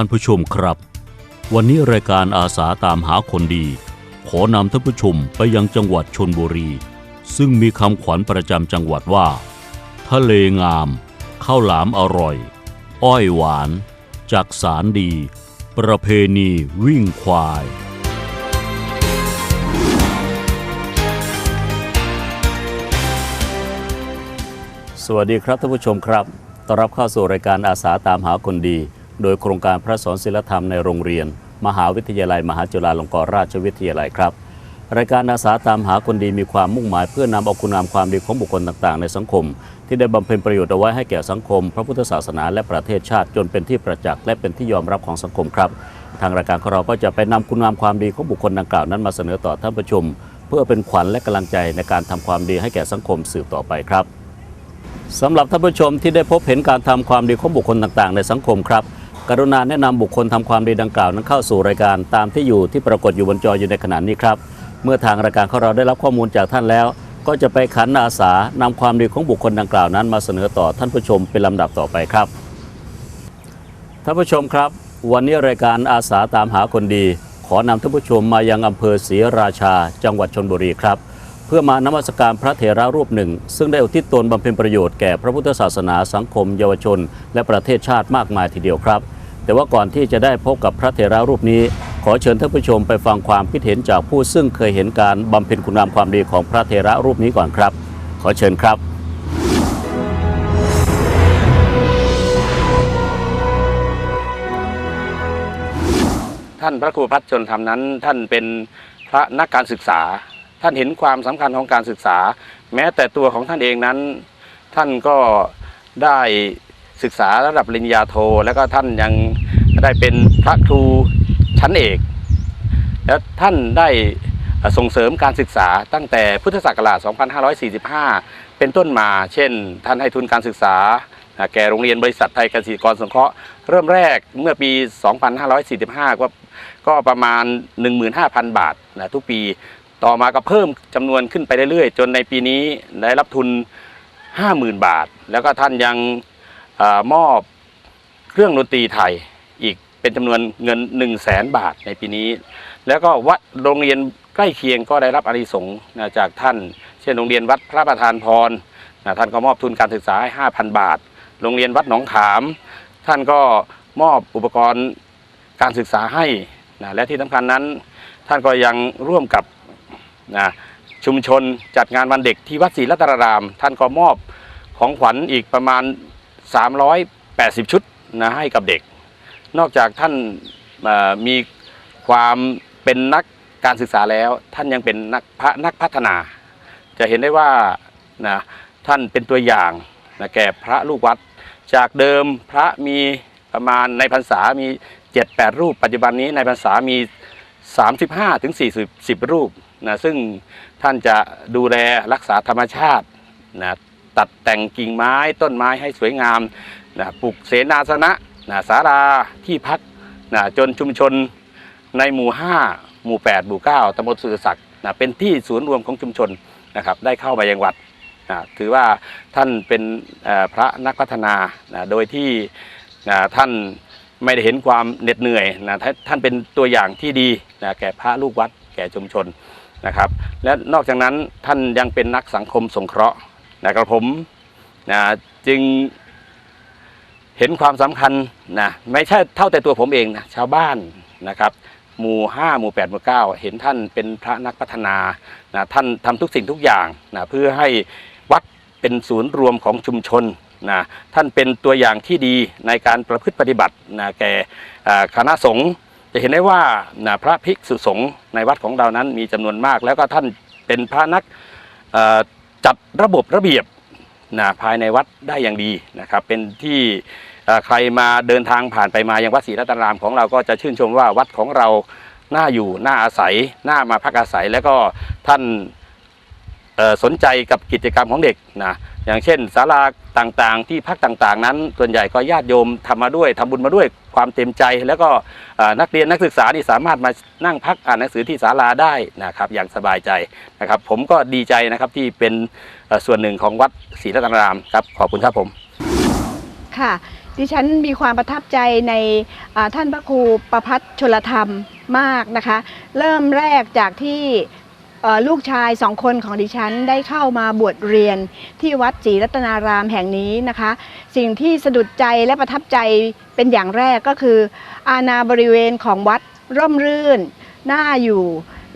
ท่านผู้ชมครับ วันนี้รายการอาสาตามหาคนดี ขอนำท่านผู้ชมไปยังจังหวัดชนบุรี ซึ่งมีคำขวัญประจำจังหวัดว่า ทะเลงามข้าวหลามอร่อย อ้อยหวาน จักสารดี ประเพณีวิ่งควายสวัสดีครับท่านผู้ชมครับ ต้อนรับเข้าสู่รายการอาสาตามหาคนดี โดยโครงการพระสอนศิลธรรมในโรงเรียน มหาวิทยาลัย มหาจุฬาลงกรณราชวิทยาลัยครับ รายการอาสาตามหาคนดีมีความมุ่งหมายเพื่อนำเอาคุณงามความดีของบุคคลต่างๆ ในสังคม ที่ได้บำเพ็ญประโยชน์เอาไว้ให้แก่สังคม พระพุทธศาสนาและประเทศชาติจนเป็นที่ประจักษ์และเป็นที่ยอมรับของสังคมครับ ทางรายการของเราก็จะไปนำคุณงามความดีของบุคคลดังกล่าวนั้นมาเสนอต่อท่านผู้ชม เพื่อเป็นขวัญและกำลังใจในการทำความดีให้แก่สังคมสืบต่อไปครับสำหรับท่านผู้ชมที่ได้พบเห็นการทำความดีของบุคคลต่างๆ ในสังคมครับ กรุณาแนะนำบุคคลทำความดีดังกล่าวนั้นเข้าสู่รายการตามที่อยู่ที่ปรากฏอยู่บนจออยู่ในขณะนี้ครับ เมื่อทางรายการของเราได้รับข้อมูลจากท่านแล้ว ก็จะไปขันอาสานำความดีของบุคคลดังกล่าวนั้น มาเสนอต่อท่านผู้ชมเป็นลำดับต่อไปครับท่านผู้ชมครับ วันนี้รายการอาสาตามหาคนดี ขอนำท่านผู้ชมมายังอำเภอศรีราชา จังหวัดชนบุรีครับ เพื่อมานมัสการพระเถระรูปหนึ่ง ซึ่งได้อุทิศตนบำเพ็ญประโยชน์แก่พระพุทธศาสนาสังคม เยาวชน และประเทศชาติมากมายทีเดียวครับ แต่ว่าก่อนที่จะได้พบกับพระเถระรูปนี้ ขอเชิญท่านผู้ชมไปฟังความคิดเห็นจากผู้ซึ่งเคยเห็นการบำเพ็ญคุณงามความดีของพระเถระรูปนี้ก่อนครับ ขอเชิญครับ ท่านพระครูพัฒชนธรรมนั้น ท่านเป็นพระนักการศึกษา ท่านเห็นความสำคัญของการศึกษา แม้แต่ตัวของท่านเองนั้น ท่านก็ได้ ศึกษาระดับปริญญาโท แล้วก็ท่านยังได้เป็นพระครูชั้นเอก และท่านได้ส่งเสริมการศึกษาตั้งแต่พุทธศักราช 2545 เป็นต้นมา เช่น ท่านให้ทุนการศึกษา แก่โรงเรียนบริษัทไทยเกษตรกรสงเคราะห์ เริ่มแรกเมื่อปี 2545 ก็ก็ประมาณ 15,000 บาทนะทุกปี ต่อมาก็เพิ่มจำนวนขึ้นไปเรื่อยๆ จนในปีนี้ได้รับทุน 50,000 บาท แล้วก็ท่านยัง อมอบเครื่องดนตรีไทยอีกเป็นจำนวนเงิน 1 0 0 0 0แสนบาทในปีนี้ แล้วก็วัดโรงเรียนใกล้เคียงก็ได้รับอานิสงส์นะจากท่าน เช่นโรงเรียนวัดพระประธานพรนะท่านก็มอบทุนการศึกษาให้5,000 บาท โรงเรียนวัดหนองขาม ท่านก็มอบอุปกรณ์การศึกษาให้นะและที่สำคัญนั้น ท่านก็ยังร่วมกับนะชุมชนจัดงานวันเด็กที่วัดศรีรัตนาราม ท่านก็มอบของขวัญอีกประมาณ 380 ชุดนะให้กับเด็ก นอกจากท่านมีความเป็นนักการศึกษาแล้ว ท่านยังเป็นนักพระนักพัฒนา จะเห็นได้ว่านะท่านเป็นตัวอย่างนะแก่พระลูกวัด จากเดิมพระมีประมาณในพรรษามี 7-8 รูป ปัจจุบันนี้ในพรรษามี 35ถึง40 10 รูปนะซึ่งท่านจะดูแลรักษาธรรมชาตินะ ตัดแต่งกิ่งไม้ต้นไม้ให้สวยงามนะปลูกเสนาสนะนะศาลาที่พักนะจนชุมชนในหมู่ 5 หมู่ 8 หมู่ 9ตำบลสุรศักดิ์นะเป็นที่ศูนย์รวมของชุมชนนะครับได้เข้ามายังวัดนะถือว่าท่านเป็นพระนักพัฒนานะโดยที่นะท่านไม่ได้เห็นความเหน็ดเหนื่อยนะท่านท่านเป็นตัวอย่างที่ดีนะแก่พระลูกวัดแก่ชุมชนนะครับและนอกจากนั้นท่านยังเป็นนักสังคมสงเคราะห์ นะครับผมนะจึงเห็นความสำคัญนะไม่ใช่เท่าแต่ตัวผมเองนะชาวบ้านนะครับ หมู่5หมู่8หมู่9เห็นท่านเป็นพระนักพัฒนานะท่านทำทุกสิ่งทุกอย่างนะเพื่อให้วัดเป็นศูนย์รวมของชุมชนนะท่านเป็นตัวอย่างที่ดีในการประพฤติปฏิบัตินะแก่คณะสงฆ์จะเห็นได้ว่านะพระภิกษุสงฆ์ในวัดของเรานั้นมีจำนวนมาก แล้วก็ท่านเป็นพระนักอ จัดระบบระเบียบนะภายในวัดได้อย่างดีนะครับ เป็นที่ใครมาเดินทางผ่านไปมายังวัดศรีรัตนารามของเราก็จะชื่นชมว่าวัดของเราน่าอยู่น่าอาศัยน่ามาพักอาศัย แล้วก็ท่านสนใจกับกิจกรรมของเด็กนะ อย่างเช่นศาลาต่างๆ ที่พักต่างๆ นั้น ส่วนใหญ่ก็ญาติโยมทำมาด้วยทำบุญมาด้วยความเต็มใจ แล้วก็นักเรียนนักศึกษานี่สามารถมานั่งพักอ่านหนังสือที่ศาลาได้นะครับอย่างสบายใจนะครับ ผมก็ดีใจนะครับที่เป็นส่วนหนึ่งของวัดศรีรัตนารามครับขอบคุณครับผมค่ะดิฉันมีความประทับใจในท่านพระครูประพัฒชลธรรมมากนะคะ เริ่มแรกจากที่ ลูกชายสองคนของดิฉันได้เข้ามาบวชเรียนที่วัดศรีรัตนารามแห่งนี้นะคะ สิ่งที่สะดุดใจและประทับใจเป็นอย่างแรกก็คือ อาณาบริเวณของวัดร่มรื่นน่าอยู่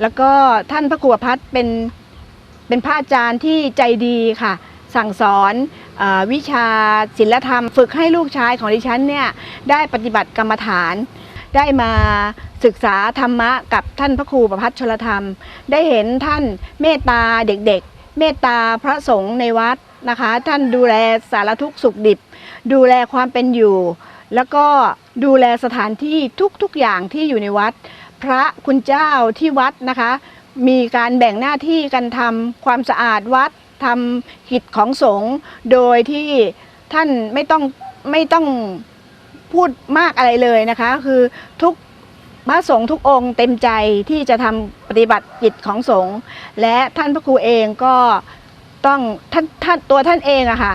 แล้วก็ท่านพระครูพัฒน์เป็นเป็นพระอาจารย์ที่ใจดีค่ะ สั่งสอนอวิชาศิลธรรม ฝึกให้ลูกชายของดิฉันเนี่ยได้ปฏิบัติกรรมฐาน ได้มาศึกษาธรรมะกับท่านพระครูประพัฒชลธรรม ได้เห็นท่านเมตตาเด็กๆ เมตตาพระสงฆ์ในวัดนะคะ ท่านดูแลสารทุกสุขดิบ ดูแลความเป็นอยู่ แล้วก็ดูแลสถานที่ทุกๆอย่างที่อยู่ในวัด พระคุณเจ้าที่วัดนะคะ มีการแบ่งหน้าที่กันทำความสะอาดวัดทำกิจของสงฆ์โดยที่ท่านไม่ต้องไม่ต้อง พูดมากอะไรเลยนะคะ คือทุกพระสงฆ์ทุกองค์เต็มใจที่จะทำปฏิบัติกิจของสงฆ์และท่านพระครูเองก็ต้องท่านท่านตัวท่านเองอะค่ะ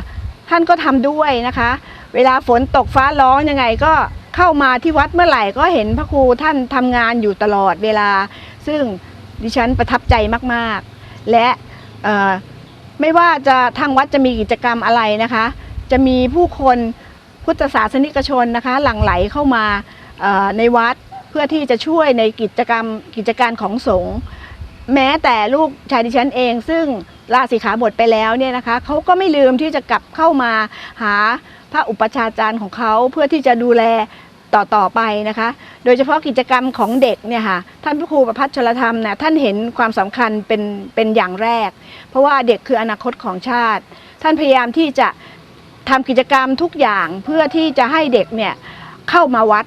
ท่านก็ทำด้วยนะคะ เวลาฝนตกฟ้าร้องยังไงก็เข้ามาที่วัดเมื่อไหร่ก็เห็นพระครูท่านทำงานอยู่ตลอดเวลา ซึ่งดิฉันประทับใจมากๆ และไม่ว่าจะทางวัดจะมีกิจกรรมอะไรนะคะ จะมีผู้คน พุทธศาสนิกชนนะคะ หลั่งไหลเข้ามาในวัดเพื่อที่จะช่วยในกิจกรรมกิจการของสงฆ์แม้แต่ลูกชายดิฉันเอง ซึ่งลาสิขาบทไปแล้วเนี่ยนะคะเขาก็ไม่ลืมที่จะกลับเข้ามาหาพระอุปชาจารย์ของเขาเพื่อที่จะดูแลต่อต่อไปนะคะ โดยเฉพาะกิจกรรมของเด็กเนี่ยค่ะท่านพระครูประพัฒชลธรรมนี่ท่านเห็นความสำคัญเป็นเป็นอย่างแรก เพราะว่าเด็กคืออนาคตของชาติ ท่านพยายามที่จะ ทำกิจกรรมทุกอย่างเพื่อที่จะให้เด็กเนี่ยเข้ามาวัด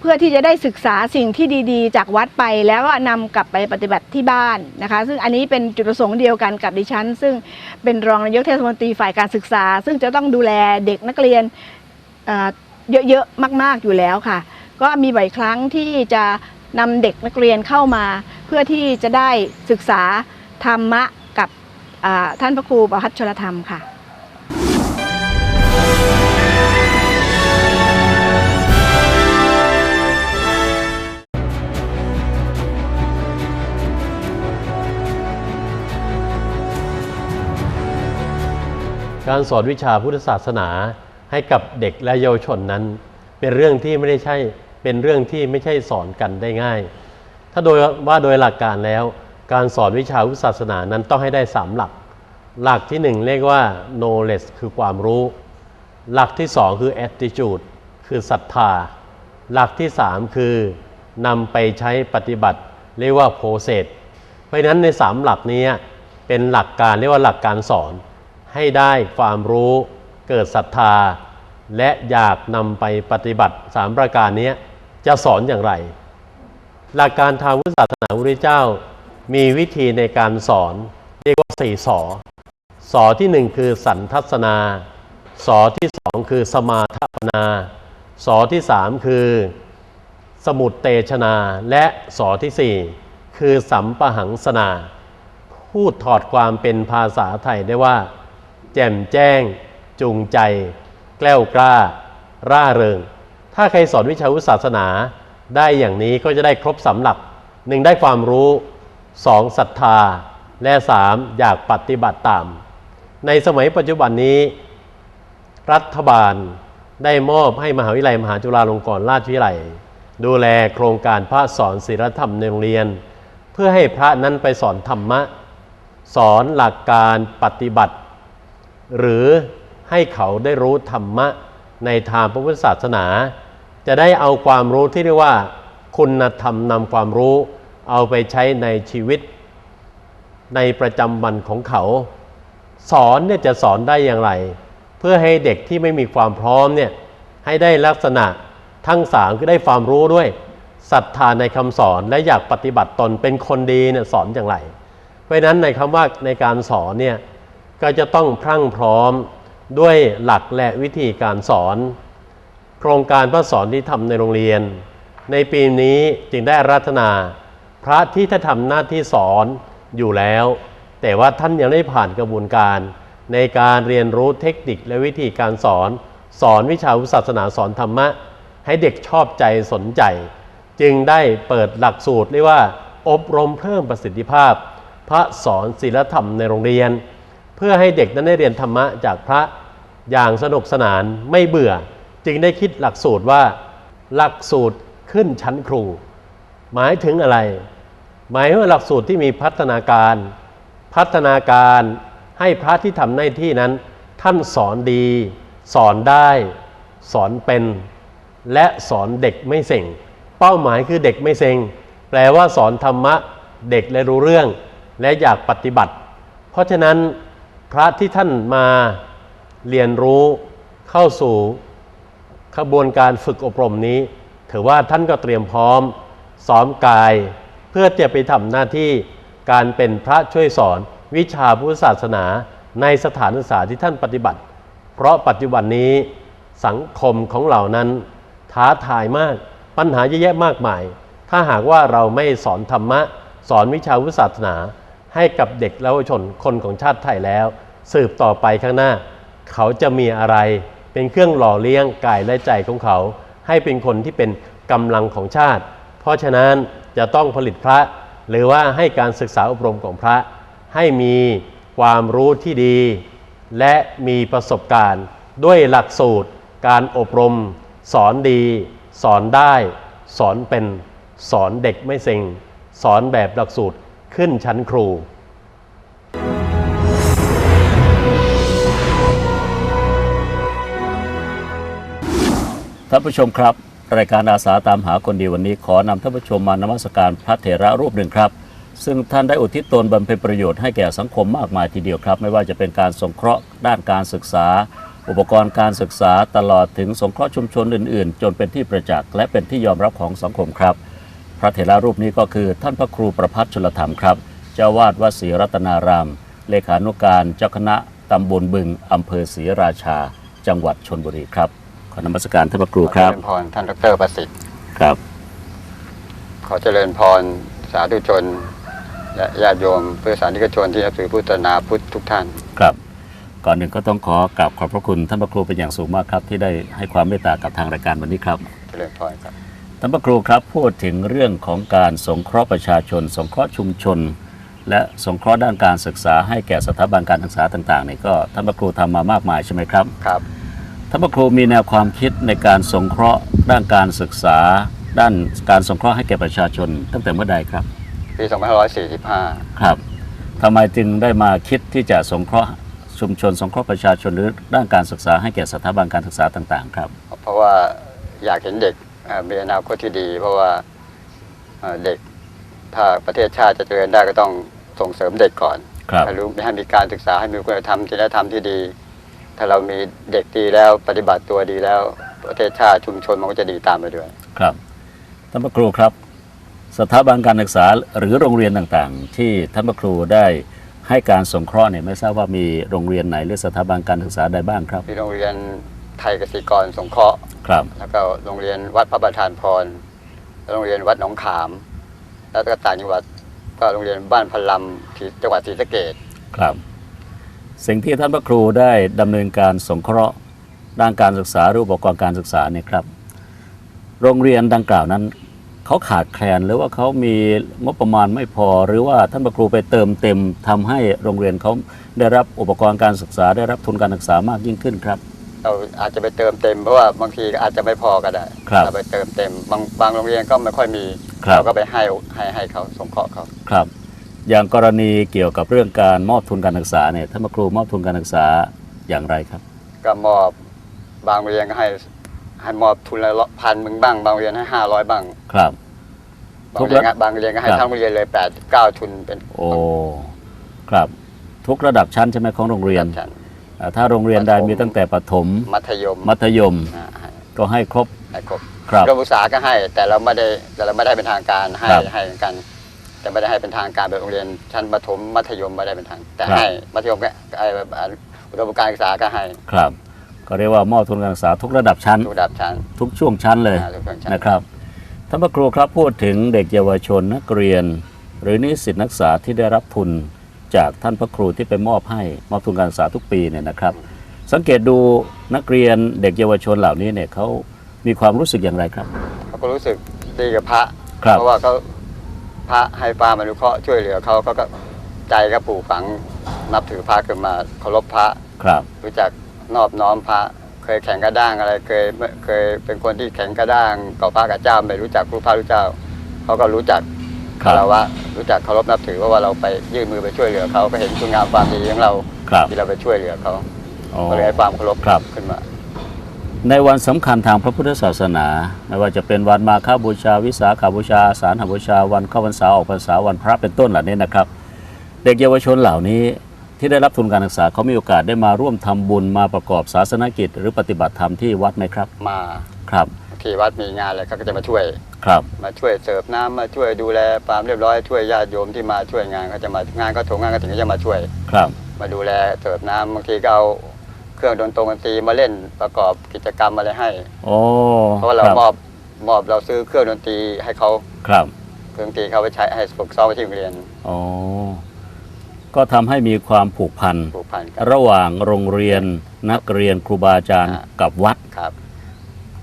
เพื่อที่จะได้ศึกษาสิ่งที่ดีๆ จากวัดไปแล้วก็นำกลับไปปฏิบัติที่บ้านนะคะ ซึ่งอันนี้เป็นจุดประสงค์เดียวกันกับดิฉัน ซึ่งเป็นรองนายกเทศมนตรีฝ่ายการศึกษา ซึ่งจะต้องดูแลเด็กนักเรียนเยอะๆมาก ๆอยู่แล้วค่ะ ก็มีบ่อยครั้งที่จะนำเด็กนักเรียนเข้ามา เพื่อที่จะได้ศึกษาธรรมะกับท่านพระครูประพัฒชลธรรมค่ะ การสอนวิชาพุทธศาสนาให้กับเด็กและเยาวชนนั้น เป็นเรื่องที่ไม่ได้ใช่เป็นเรื่องที่ไม่ใช่สอนกันได้ง่าย ถ้าโดยว่าโดยหลักการแล้ว การสอนวิชาพุทธศาสนานั้นต้องให้ได้สามหลัก หลักที่หนึ่งเรียกว่า knowledge คือความรู้ หลักที่สองคือ attitude คือศรัทธา หลักที่สามคือนำไปใช้ปฏิบัติ เรียกว่า process เพราะฉะนั้นในสามหลักนี้เป็นหลักการเรียกว่าหลักการสอน ให้ได้ความรู้เกิดศรัทธา และอยากนำไปปฏิบัติสามประการนี้จะสอนอย่างไร หลักการทางพุทธศาสนาพระเจ้ามีวิธีในการสอนเรียกว่าสี่สอสอที่หนึ่งคือสันทัศนา สอที่สองคือสมาทปนา สอที่สามคือ สมุตเตชนา และสอที่สี่คือสัมปหังสนา พูดถอดความเป็นภาษาไทยได้ว่า จ่มแจ้ง จูงใจ แกล้วกล้า ร่าเริง ถ้าใครสอนวิชาวุศาสนาได้อย่างนี้ก็จะได้ครบสำหลักหนึ่งได้ความรู้สองศรัทธา และสามอยากปฏิบัติตาม ในสมัยปัจจุบันนี้ รัฐบาลได้มอบให้มหาวิทยาลัยมหาจุฬาลงกรณราชวิทยาลัย ดูแลโครงการพระสอนศีลธรรมในโรงเรียน เพื่อให้พระนั้นไปสอนธรรมะ สอนหลักการปฏิบัติ หรือให้เขาได้รู้ธรรมะในทางพระพุทธศาสนา จะได้เอาความรู้ที่เรียกว่า คุณธรรมนำความรู้ เอาไปใช้ในชีวิต ในประจำวันของเขา สอนเนี่ยจะสอนได้อย่างไร เพื่อให้เด็กที่ไม่มีความพร้อมเนี่ยให้ได้ลักษณะทั้งสามคือได้ความรู้ด้วยศรัทธาในคำสอนและอยากปฏิบัติตนเป็นคนดีเนี่ยสอนอย่างไร เพราะฉะนั้นในคำว่าในการสอนเนี่ย ก็จะต้องพรั่งพร้อมด้วยหลักและวิธีการสอน โครงการพระสอนที่ทำในโรงเรียน ในปีนี้จึงได้รัตนา พระที่ท่านทำหน้าที่สอนอยู่แล้ว แต่ว่าท่านยังได้ผ่านกระบวนการ ในการเรียนรู้เทคนิคและวิธีการสอน สอนวิชาศาสนาสอนธรรมะ ให้เด็กชอบใจสนใจ จึงได้เปิดหลักสูตรเรียกว่า อบรมเพิ่มประสิทธิภาพ พระสอนศีลธรรมในโรงเรียน เพื่อให้เด็กนั้นได้เรียนธรรมะจากพระอย่างสนุกสนานไม่เบื่อ จึงได้คิดหลักสูตรว่า หลักสูตรขึ้นชั้นครู หมายถึงอะไร หมายว่าหลักสูตรที่มีพัฒนาการ พัฒนาการให้พระที่ทำหน้าที่นั้น ท่านสอนดี สอนได้ สอนเป็น และสอนเด็กไม่เซ็งเป้าหมายคือเด็กไม่เซ็งแปลว่าสอนธรรมะเด็กและรู้เรื่อง และอยากปฏิบัติ เพราะฉะนั้น พระที่ท่านมาเรียนรู้เข้าสู่ขบวนการฝึกอบรมนี้ ถือว่าท่านก็เตรียมพร้อมซ้อมกาย เพื่อจะไปทำหน้าที่การเป็นพระช่วยสอนวิชาพุทธศาสนาในสถานศึกษาที่ท่านปฏิบัติ เพราะปัจจุบันนี้สังคมของเรานั้นท้าทายมากปัญหาเยอะแยะมากมาย ถ้าหากว่าเราไม่สอนธรรมะ สอนวิชาพุทธศาสนา ให้กับเด็กและเยาวชนคนของชาติไทยแล้ว สืบต่อไปข้างหน้า เขาจะมีอะไร เป็นเครื่องหล่อเลี้ยงกายและใจของเขา ให้เป็นคนที่เป็นกำลังของชาติ เพราะฉะนั้นจะต้องผลิตพระ หรือว่าให้การศึกษาอบรมของพระ ให้มีความรู้ที่ดี และมีประสบการณ์ ด้วยหลักสูตร การอบรม สอนดี สอนได้ สอนเป็น สอนเด็กไม่เซ็งสอนแบบหลักสูตร ขึ้นชั้นครูท่านผู้ชมครับ รายการอาสาตามหาคนดีวันนี้ ขอนำท่านผู้ชมมานมัสการพระเถระรูปหนึ่งครับ ซึ่งท่านได้อุทิศตนบำเพ็ญประโยชน์ให้แก่สังคมมากมายทีเดียวครับ ไม่ว่าจะเป็นการสงเคราะห์ด้านการศึกษา อุปกรณ์การศึกษาตลอดถึงสงเคราะห์ชุมชนอื่น ๆ จนเป็นที่ประจักษ์และเป็นที่ยอมรับของสังคมครับ พระเถระรูปนี้ก็คือท่านพระครูประพัฒน์ชลธรรมครับ เจ้าวาดวัดศรีรัตนาราม เลขานุการเจ้าคณะตำบลบึงอำเภอศรีราชา จังหวัดชนบุรีครับ ขอนมัสการท่านพระครูครับขอเจริญพรท่านดรประสิทธิ์ครับ ขอเจริญพรสาธุชนและญาติโยมเพื่อสานิกชนที่นับถือพุทธศาสนาพุทธทุกท่านครับ ก่อนหนึ่งก็ต้องขอกราบขอบพระคุณท่านพระครูเป็นอย่างสูงมากครับ ที่ได้ให้ความเมตตากับทางรายการวันนี้ครับเจริญพรครับ ท่านพระครูครับพูดถึงเรื่องของการสงเคราะห์ประชาชน สงเคราะห์ชุมชน และสงเคราะห์ด้านการศึกษาให้แก่สถาบันการศึกษาต่างๆนี่ก็ท่านพระครูทำมามากมายใช่ไหมครับครับท่านพระครูมีแนวความคิดในการสงเคราะห์ด้านการศึกษา ด้านการสงเคราะห์ให้แก่ประชาชน ตั้งแต่เมื่อใดครับปี2545 ครับทำไมจึงได้มาคิดที่จะสงเคราะห์ชุมชน สงเคราะห์ประชาชนหรือด้านการศึกษาให้แก่สถาบันการศึกษาต่างๆ ครับ เพราะว่าอยากเห็นเด็กเอ่อ มีอนาคตที่ดี เพราะว่าเอ่อเด็กถ้าประเทศชาติจะเจริญได้ก็ต้องส่งเสริมเด็กก่อนครับให้รู้ให้มีการศึกษาให้มีคุณธรรมจริยธรรมที่ดี ถ้าเรามีเด็กดีแล้วปฏิบัติตัวดีแล้ว ประเทศชาติชุมชนมันก็จะดีตามไปด้วย ครับท่านพระครูครับ สถาบันการศึกษาหรือโรงเรียนต่างๆ ที่ท่านพระครูได้ให้การสงเคราะห์เนี่ยไม่ทราบว่ามีโรงเรียนไหนหรือสถาบันการศึกษาใดบ้างครับมีโรงเรียน ไทยเกษตรกรสงเคราะห์ครับ แล้วก็โรงเรียนวัดพระประธานพรแล้วโรงเรียนวัดหนองขาม แล้วก็ต่างจังหวัดก็โรงเรียนบ้านพลัมที่จังหวัดศรีสะเกดครับ สิ่งที่ท่านพระครูได้ดำเนินการสงเคราะห์ด้านการศึกษาหรืออุปกรณ์การศึกษาเนี่ยครับ โรงเรียนดังกล่าวนั้น เขาขาดแคลนหรือว่าเขามีงบประมาณไม่พอ หรือว่าท่านพระครูไปเติมเต็มทำให้โรงเรียนเขาได้รับอุปกรณ์การศึกษาได้รับทุนการศึกษามากยิ่งขึ้นครับ เราอาจจะไปเติมเต็มเพราะว่าบางทีก็อาจจะไม่พอก็ได้ครับเราไปเติมเต็ม บางบางโรงเรียนก็ไม่ค่อยมีครับ เราก็ไปให้ให้ให้เขาสงเคราะห์เขา ครับ อย่างกรณีเกี่ยวกับเรื่องการมอบทุนการศึกษาเนี่ยท่านพระครูมอบทุนการศึกษาอย่างไรครับ ก็มอบบางโรงเรียนก็ให้ให้มอบทุนละพันมึงบ้าง บางโรงเรียนให้ห้าร้อยบ้างครับ บางโรงเรียนก็บางโรงเรียนก็ให้ครับ ทั้งโรงเรียนเลยแปดเก้าทุนเป็นโอ้ ครับ ทุกระดับชั้นใช่ไหมของโรงเรียน ชั้นอ่า ถ้าโรงเรียนใดมีตั้งแต่ประถม มัธยมมัธยมอ่าให้ก็ให้ครบให้ครบครับกรมศึกษาก็ให้แต่เราไม่ได้แต่เราไม่ได้เป็นทางการให้ครับให้เหมือนกัน แต่ไม่ได้ให้เป็นทางการแบบโรงเรียนชั้นประถมมัธยมไม่ได้เป็นทาง แต่ครับให้มัธยมก็ไอ้แบบอุดมการศึกษาก็ให้ครับก็เรียกว่ามอบทุนการศึกษาทุกระดับชั้น ทุกระดับชั้น ทุกช่วงชั้นเลยอ่าทุกช่วงชั้นนะครับท่านพระครูครับพูดถึงเด็กเยาวชนนักเรียน หรือนิสิตนักศึกษาที่ได้รับทุน จากท่านพระครูที่ไปมอบให้มอบทุนการศึกษาทุกปีเนี่ยนะครับ สังเกตดูนักเรียนเด็กเยาวชนเหล่านี้เนี่ยเขามีความรู้สึกอย่างไรครับ เขาก็รู้สึกดีกับพระ ครับ เพราะว่าเขาพระให้ความอนุเคราะห์ช่วยเหลือเขาเขาก็ใจก็ปลูกฝังนับถือพระขึ้นมาเคารพพระ ครับรู้จักนอบน้อมพระ เคยแข่งกระด้างอะไรเคยเคยเป็นคนที่แข่งกระด้างต่อพระกับเจ้าไม่รู้จักครูพระรู้เจ้าเขาก็รู้จัก ครัคารบวะรู้จักเคารพนับถือเพราะว่าเราไปยื่นมือไปช่วยเหลือเขาก็เห็นคุณงามความดีของเราครับที่เราไปช่วยเหลือเขาอ๋อ ก็เลยให้ความเคารพครับ ขึ้นมา ในวันสำคัญทางพระพุทธศาสนาไม่ว่าจะเป็นวันมาฆบูชาวิสาขบูชา สารหบูชา วันเข้าพรรษาออกพรรษาวันพระเป็นต้นเหล่านี้นะครับ เด็กเยาวชนเหล่านี้ที่ได้รับทุนการศึกษาเขามีโอกาสได้มาร่วมทำบุญมาประกอบศาสนกิจ หรือปฏิบัติธรรมที่วัดไหมครับมา ครับ ที่วัดมีงานอะไรเขาก็จะมาช่วย ครับ มาช่วยเสิร์ฟน้ำมาช่วยดูแลความเรียบร้อยช่วยญาติโยมที่มาช่วยงานเขาจะมางานก็ถงงานก็ถึงก็จะมาช่วย ครับ มาดูแลเสิร์ฟน้ำบางทีก็เอาเครื่องดนตรีดนตรีมาเล่นประกอบกิจกรรมอะไรให้ โอ้เพราะว่าเราคบมอบมอบเราซื้อเครื่องดนตรีให้เขาครับ เครื่องดนตรีเขาไปใช้ให้ฝึกซ้อมที่โรงเรียนอ๋อ ก็ทำให้มีความผูกพัน ผูกพันกัน ระหว่างโรงเรียนนักเรียนครูบาอาจารย์อ่ากับวัด ครับ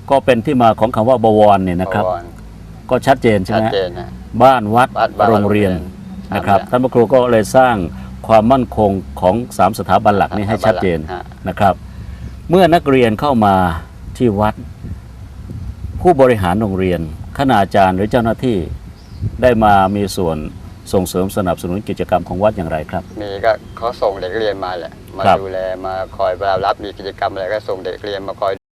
ก็เป็นที่มาของคำว่าบวรเนี่ยนะครับบวรก็ชัดเจนใช่ชัไหดมเจนนะ บ้านวัดบ้านบ้านโรงเรียนโรงเรียนนะครับ ครับท่านพระครูก็เลยสร้างความมั่นคงของสามสถาบันหลักนี้ให้ชัดเจนฮะ นะครับ เมื่อนักเรียนเข้ามาที่วัด ผู้บริหารโรงเรียนคณาจารย์หรือเจ้าหน้าที่ได้มามีส่วนส่งเสริมสนับสนุนกิจกรรมของวัดอย่างไรครับ มีก็เขาส่งเด็กเรียนมาแหละ มาครับ ดูแลมาคอยเวลารับมีกิจกรรมอะไรก็ส่งเด็กเรียนมาคอย